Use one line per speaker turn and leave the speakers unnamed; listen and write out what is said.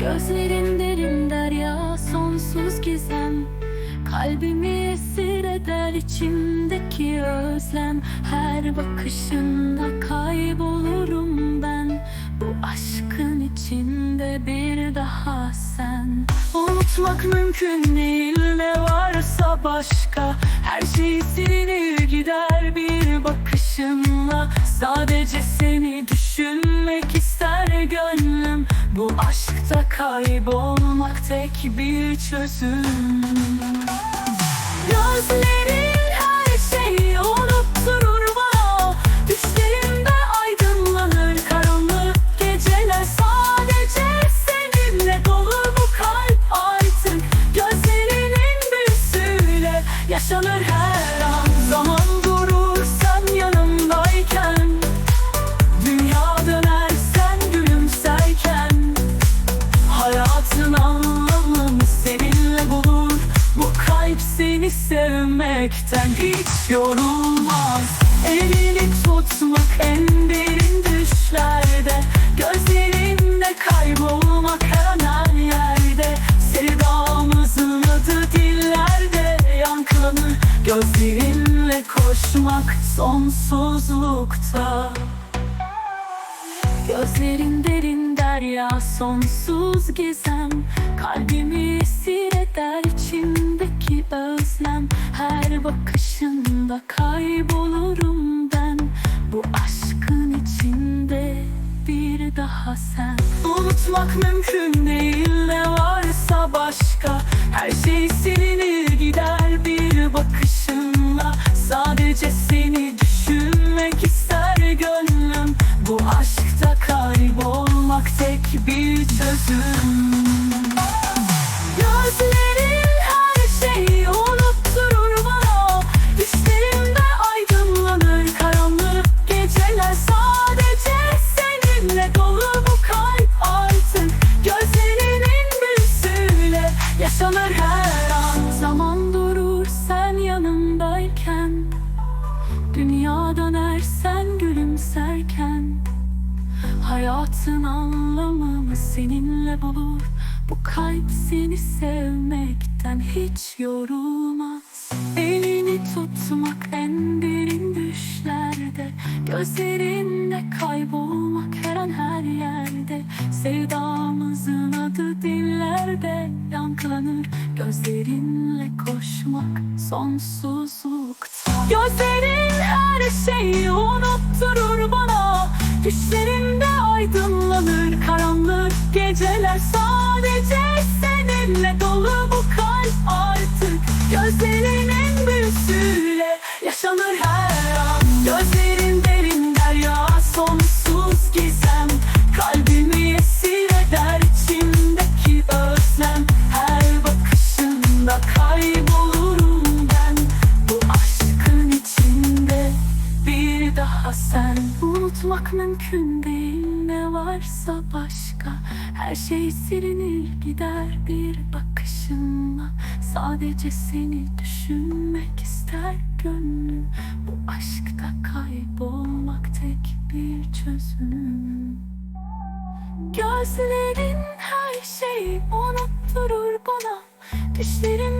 Gözlerin derin derya sonsuz gizem. Kalbimi esir eder içimdeki özlem. Her bakışında kaybolurum ben. Bu aşkın içinde bir daha sen. Unutmak mümkün değil ne varsa başka. Her şey silinir gider bir bakışınla. Sadece seni düşünmek ister gönlüm Bu aşkta kaybolmak tek bir çözüm. Gözlerin hiç yorulmaz. Elini tutmak en derin düşlerde. Gözlerinde kaybolmak her yerde. Sevdamızın adı dillerde yankılanır. Gözlerinle koşmak sonsuzlukta. Gözlerin derin derya sonsuz gizem. Kalbimi esir eder içimdeki özlem Her bakışında kaybolurum ben. Bu aşkın içinde bir daha sen. Unutmak mümkün değil ne varsa başka. Her şey silinir gider bir bakışınla. Sadece seni düşünmek ister gönlüm. Bu aşkta kaybolmak tek bir çözüm Hayatın anlamını seninle bulur Bu kalp seni sevmekten hiç yorulmaz. Elini tutmak en derin düşlerde Gözlerinde kaybolmak her an her yerde. Sevdamızın adı dillerde yankılanır. Gözlerinle koşmak sonsuzlukta. Gözlerin her şeyi unutturur bana. Düşlerimde aydınlanır karanlık geceler. Sadece seninle dolu bu kalp artık. Gözlerinin büyüsüyle yaşanır her an. Gözlerin derin derya sonsuz gizem. Kalbimi esir eder içimdeki özlem. Her bakışında kaybolurum ben. Bu aşkın içinde bir daha sen. Unutmak mümkün değil ne varsa başka Her şey silinir gider bir bakışınla. Sadece seni düşünmek ister gönlüm Bu aşkta kaybolmak tek bir çözüm. Gözlerin her şeyi unutturur bana Düşlerim